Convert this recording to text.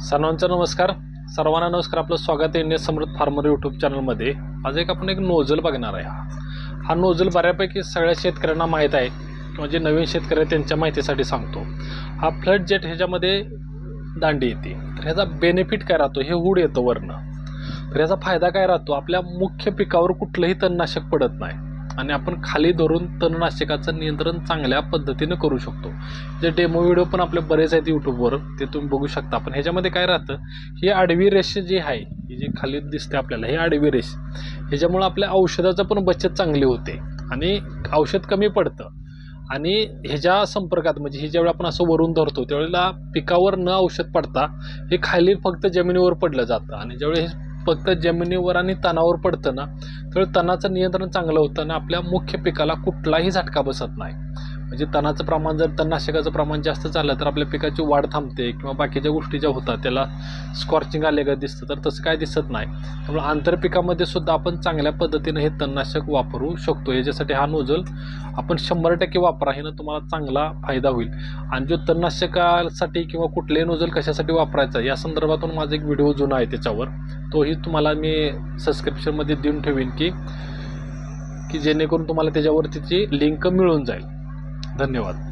सर्वांचा नमस्कार. सर्वांना नमस्कार. आपलं स्वागत आहे इंडिया समृद्ध फार्मर यूट्यूब चॅनलमध्ये आज एक आपण एक नोझल बघणार आहे. हा हा नोझल बऱ्यापैकी सगळ्या शेतकऱ्यांना माहीत आहे किंवा जे नवीन शेतकरी आहेत त्यांच्या माहितीसाठी सांगतो. हा फ्लड जेट ह्याच्यामध्ये दांडी येते. तर ह्याचा बेनिफिट काय राहतो? हे हूड येतं वरनं. तर ह्याचा फायदा काय राहतो? आपल्या मुख्य पिकावर कुठलंही तणनाशक पडत नाही. आणि आपण खाली धरून तणनाशकाचं नियंत्रण चांगल्या पद्धतीनं करू शकतो. जे डेमो व्हिडिओ पण आपले बरेच आहेत यूट्यूबवर ते तुम्ही बघू शकता. पण ह्याच्यामध्ये काय राहतं ही आडवी रेष जी आहे ही जी खाली दिसते आपल्याला ही आडवी रेष ह्याच्यामुळं आपल्या औषधाचं पण बचत चांगली होते. आणि औषध कमी पडतं. आणि ह्याच्या संपर्कात म्हणजे हे ज्यावेळी आपण असं वरून धरतो त्यावेळेला पिकावर न औषध पडता हे खाली फक्त जमिनीवर पडलं जातं. आणि ज्यावेळी हे फक्त जमिनीवर आणि तणावर पडतं ना त्यावेळी तणाचं नियंत्रण चांगलं होतं आणि आपल्या मुख्य पिकाला कुठलाही झटका बसत नाही. म्हणजे तणाचं प्रमाण जर तणनाशकाचं प्रमाण जास्त झालं तर आपल्या पिकाची वाढ थांबते किंवा बाकीच्या गोष्टी ज्या होतात त्याला स्कॉर्चिंग आलेलं दिसतं. तर तसं काय दिसत नाही. त्यामुळे आंतरपिकामध्ये सुद्धा आपण चांगल्या पद्धतीनं हे तणनाशक वापरू शकतो. याच्यासाठी हा नोझल आपण शंभर टक्के वापरा. ह्यानं तुम्हाला चांगला फायदा होईल. आणि जो तणनाशकासाठी किंवा कुठलेही नोजल कशासाठी वापरायचा या संदर्भातून माझा एक व्हिडिओ जुना आहे त्याच्यावर. तोही तुम्हाला मी सबस्क्रिप्शनमध्ये देऊन ठेवीन की की जेणेकरून तुम्हाला त्याच्यावर त्याची लिंक मिळून जाईल. धन्यवाद.